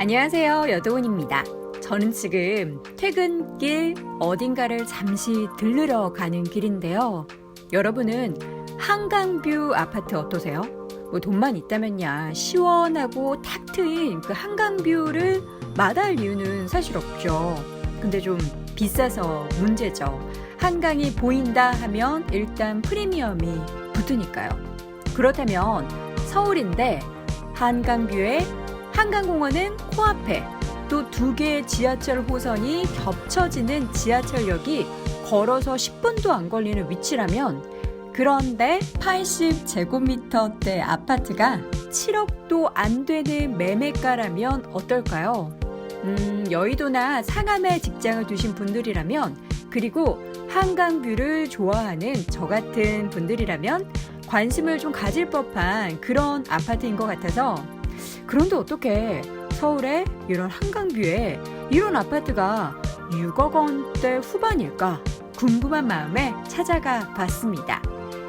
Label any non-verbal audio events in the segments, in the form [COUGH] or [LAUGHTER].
안녕하세요. 여도훈입니다. 저는 지금 퇴근길 어딘가를 잠시 들르러 가는 길인데요. 여러분은 한강뷰 아파트 어떠세요? 뭐 돈만 있다면야 시원하고 탁 트인 그 한강뷰를 마다할 이유는 사실 없죠. 근데 좀 비싸서 문제죠. 한강이 보인다 하면 일단 프리미엄이 붙으니까요. 그렇다면 서울인데 한강뷰에 한강공원은 코앞에 또 두 개의 지하철 호선이 겹쳐지는 지하철역이 걸어서 10분도 안 걸리는 위치라면 그런데 80제곱미터대 아파트가 7억도 안 되는 매매가라면 어떨까요? 음, 여의도나 상암에 직장을 두신 분들이라면 그리고 한강뷰를 좋아하는 저 같은 분들이라면 관심을 좀 가질 법한 그런 아파트인 것 같아서 그런데 어떻게 서울에 이런 한강뷰에 이런 아파트가 6억 원대 후반일까 궁금한 마음에 찾아가 봤습니다.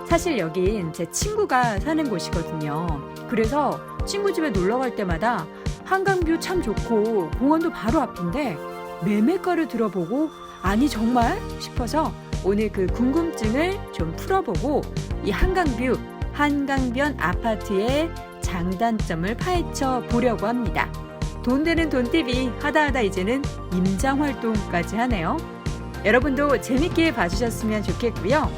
사실 여긴 제 친구가 사는 곳이거든요. 그래서 친구 집에 놀러 갈 때마다 한강뷰 참 좋고 공원도 바로 앞인데 매매가를 들어보고 아니 정말 싶어서 오늘 그 궁금증을 좀 풀어보고 이 한강뷰 한강변 아파트의 장단점을 파헤쳐 보려고 합니다. 돈 되는 돈TV 하다 하다 이제는 임장 활동까지 하네요. 여러분도 재밌게 봐주셨으면 좋겠고요.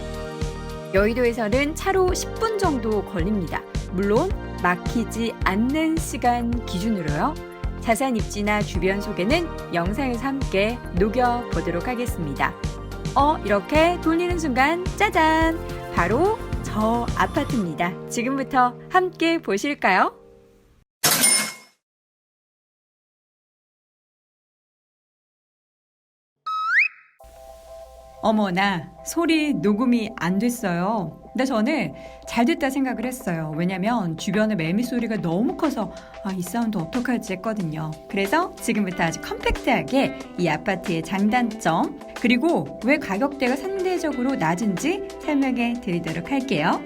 여의도에서는 차로 10분 정도 걸립니다. 물론 막히지 않는 시간 기준으로요. 자세한 입지나 주변 소개는 영상에서 함께 녹여 보도록 하겠습니다. 어, 이렇게 돌리는 순간 짜잔! 바로 저 아파트입니다. 지금부터 함께 보실까요? 어머나 소리 녹음이 안 됐어요. 근데 저는 잘 됐다 생각을 했어요. 왜냐면 주변에 매미 소리가 너무 커서 아, 이 사운드 어떡하지 했거든요. 그래서 지금부터 아주 컴팩트하게 이 아파트의 장단점 그리고 왜 가격대가 상대적으로 낮은지 설명해 드리도록 할게요.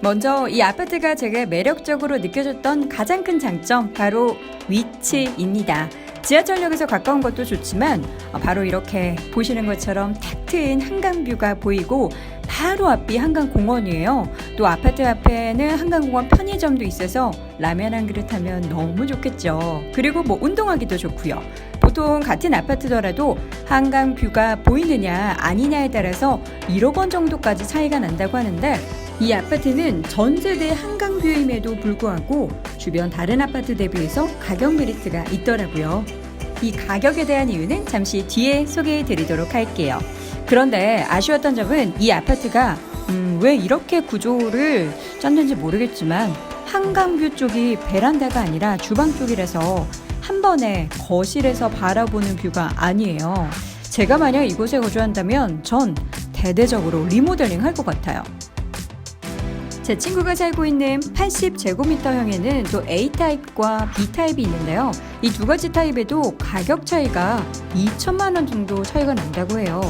먼저 이 아파트가 제가 매력적으로 느껴졌던 가장 큰 장점 바로 위치입니다. 지하철역에서 가까운 것도 좋지만 바로 이렇게 보시는 것처럼 탁 트인 한강뷰가 보이고 바로 앞이 한강공원이에요. 또 아파트 앞에는 한강공원 편의점도 있어서 라면 한 그릇 하면 너무 좋겠죠. 그리고 뭐 운동하기도 좋고요. 보통 같은 아파트더라도 한강 뷰가 보이느냐 아니냐에 따라서 1억 원 정도까지 차이가 난다고 하는데 이 아파트는 전 세대 한강뷰임에도 불구하고 주변 다른 아파트 대비해서 가격 메리트가 있더라고요. 이 가격에 대한 이유는 잠시 뒤에 소개해 드리도록 할게요. 그런데 아쉬웠던 점은 이 아파트가 음, 왜 이렇게 구조를 짰는지 모르겠지만 한강뷰 쪽이 베란다가 아니라 주방 쪽이라서 한 번에 거실에서 바라보는 뷰가 아니에요. 제가 만약 이곳에 거주한다면 전 대대적으로 리모델링 할 것 같아요. 제 친구가 살고 있는 80제곱미터형에는 또 A타입과 B타입이 있는데요. 이 두 가지 타입에도 가격 차이가 2천만 원 정도 차이가 난다고 해요.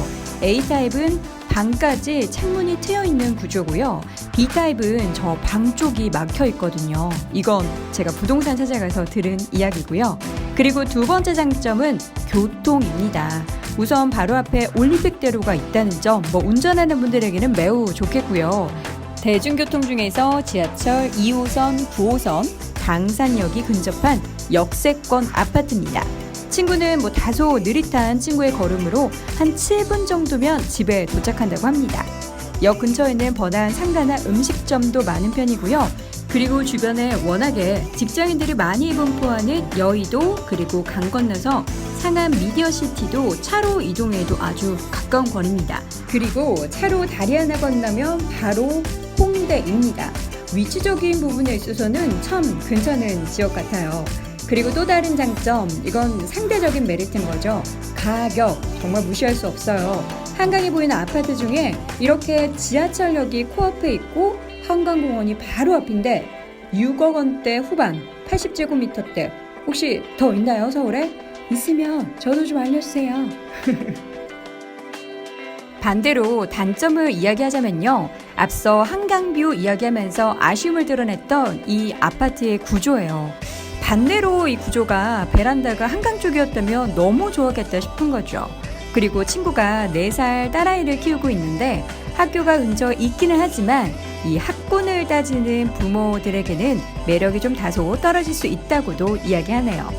A타입은 방까지 창문이 트여 있는 구조고요. B타입은 저 방 쪽이 막혀 있거든요. 이건 제가 부동산 찾아가서 들은 이야기고요. 그리고 두 번째 장점은 교통입니다. 우선 바로 앞에 올림픽대로가 있다는 점, 뭐 운전하는 분들에게는 매우 좋겠고요. 대중교통 중에서 지하철 2호선, 9호선, 강산역이 근접한 역세권 아파트입니다. 친구는 뭐 다소 느릿한 친구의 걸음으로 한 7분 정도면 집에 도착한다고 합니다. 역 근처에는 번화한 상가나 음식점도 많은 편이고요. 그리고 주변에 워낙에 직장인들이 많이 분포하는 여의도 그리고 강 건너서 상암 미디어시티도 차로 이동해도 아주 가까운 거리입니다. 그리고 차로 다리 하나 건너면 바로 홍대입니다. 위치적인 부분에 있어서는 참 괜찮은 지역 같아요. 그리고 또 다른 장점, 이건 상대적인 메리트인 거죠. 가격, 정말 무시할 수 없어요. 한강이 보이는 아파트 중에 이렇게 지하철역이 코앞에 있고 한강공원이 바로 앞인데 6억 원대 후반, 80제곱미터대. 혹시 더 있나요, 서울에? 있으면 저도 좀 알려주세요. [LAUGHS] 반대로 단점을 이야기하자면요. 앞서 한강뷰 이야기하면서 아쉬움을 드러냈던 이 아파트의 구조예요. 반대로 이 구조가 베란다가 한강 쪽이었다면 너무 좋았겠다 싶은 거죠. 그리고 친구가 4살 딸아이를 키우고 있는데 학교가 근처 있기는 하지만 이 학군을 따지는 부모들에게는 매력이 좀 다소 떨어질 수 있다고도 이야기하네요.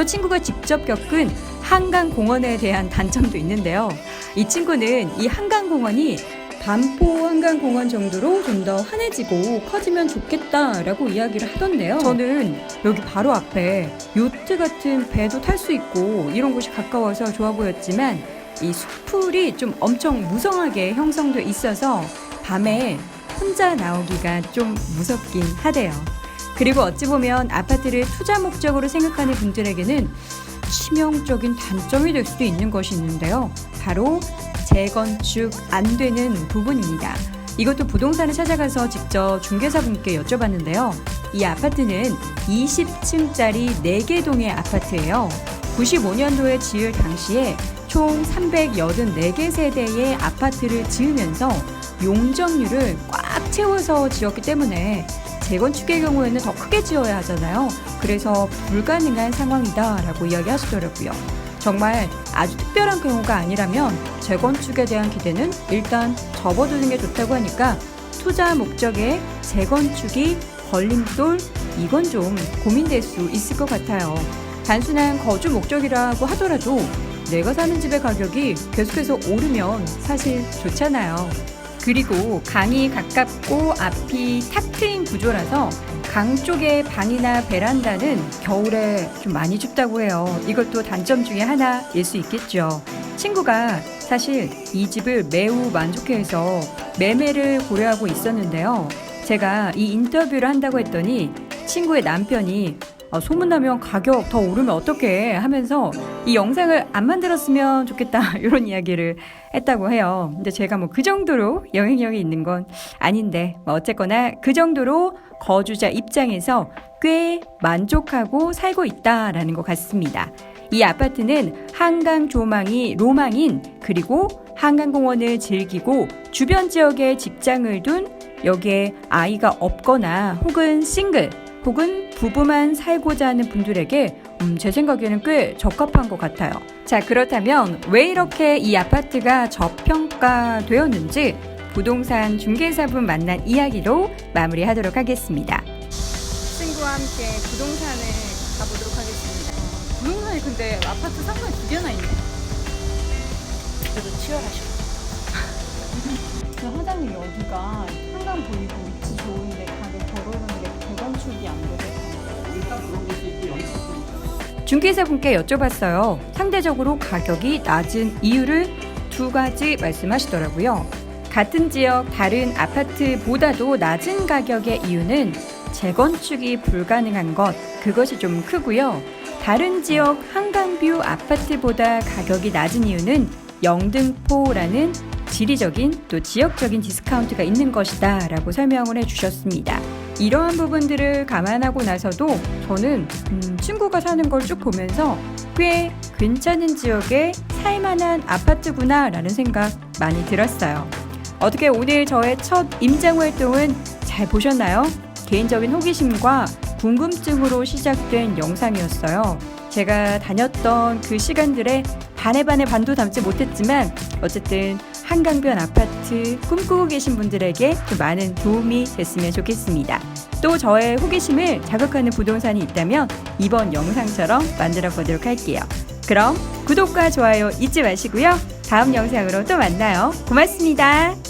또 친구가 직접 겪은 한강공원에 대한 단점도 있는데요. 이 친구는 이 한강공원이 반포 한강공원 정도로 좀 더 환해지고 커지면 좋겠다라고 이야기를 하던데요. 저는 여기 바로 앞에 요트 같은 배도 탈 수 있고 이런 곳이 가까워서 좋아 보였지만 이 숲풀이 좀 엄청 무성하게 형성돼 있어서 밤에 혼자 나오기가 좀 무섭긴 하대요. 그리고 어찌 보면 아파트를 투자 목적으로 생각하는 분들에게는 치명적인 단점이 될 수도 있는 것이 있는데요. 바로 재건축 안 되는 부분입니다. 이것도 부동산을 찾아가서 직접 중개사분께 여쭤봤는데요. 이 아파트는 20층짜리 4개 동의 아파트예요. 95년도에 지을 당시에 총 384개 세대의 아파트를 지으면서 용적률을 꽉 채워서 지었기 때문에 재건축의 경우에는 더 크게 지어야 하잖아요. 그래서 불가능한 상황이다라고 이야기하시더라고요. 정말 아주 특별한 경우가 아니라면 재건축에 대한 기대는 일단 접어두는 게 좋다고 하니까 투자 목적에 재건축이 걸림돌 이건 좀 고민될 수 있을 것 같아요. 단순한 거주 목적이라고 하더라도 내가 사는 집의 가격이 계속해서 오르면 사실 좋잖아요. 그리고 강이 가깝고 앞이 탁 트인 구조라서 강 쪽의 방이나 베란다는 겨울에 좀 많이 춥다고 해요. 이것도 단점 중에 하나일 수 있겠죠. 친구가 사실 이 집을 매우 만족해해서 매매를 고려하고 있었는데요. 제가 이 인터뷰를 한다고 했더니 친구의 남편이 아, 소문나면 가격 더 오르면 어떡해 하면서 이 영상을 안 만들었으면 좋겠다 [LAUGHS] 이런 이야기를 했다고 해요. 근데 제가 뭐 그 정도로 영향력이 있는 건 아닌데 뭐 어쨌거나 그 정도로 거주자 입장에서 꽤 만족하고 살고 있다라는 것 같습니다. 이 아파트는 한강 조망이 로망인 그리고 한강공원을 즐기고 주변 지역에 직장을 둔 여기에 아이가 없거나 혹은 싱글 혹은 부부만 살고자 하는 분들에게 음, 제 생각에는 꽤 적합한 것 같아요. 자, 그렇다면 왜 이렇게 이 아파트가 저평가되었는지 부동산 중개사분 만난 이야기로 마무리하도록 하겠습니다. 친구와 함께 부동산을 가보도록 하겠습니다. 부동산이 근데 아파트 상가에 두 개나 있네. 그래도 치열하시고 [LAUGHS] 사장님 여기가 한강 보이고 위치 좋은데 게 재건축이 안 돼서 중개사 분께 여쭤봤어요. 상대적으로 가격이 낮은 이유를 두 가지 말씀하시더라고요. 같은 지역 다른 아파트보다도 낮은 가격의 이유는 재건축이 불가능한 것, 그것이 좀 크고요. 다른 지역 한강뷰 아파트보다 가격이 낮은 이유는 영등포라는 지리적인 또 지역적인 디스카운트가 있는 것이다 라고 설명을 해주셨습니다. 이러한 부분들을 감안하고 나서도 저는 음, 친구가 사는 걸 쭉 보면서 꽤 괜찮은 지역에 살만한 아파트구나 라는 생각 많이 들었어요. 어떻게 오늘 저의 첫 임장 활동은 잘 보셨나요? 개인적인 호기심과 궁금증으로 시작된 영상이었어요. 제가 다녔던 그 시간들에 반의 반의 반도 담지 못했지만 어쨌든 한강변 아파트 꿈꾸고 계신 분들에게 좀 많은 도움이 됐으면 좋겠습니다. 또 저의 호기심을 자극하는 부동산이 있다면 이번 영상처럼 만들어 보도록 할게요. 그럼 구독과 좋아요 잊지 마시고요. 다음 영상으로 또 만나요. 고맙습니다.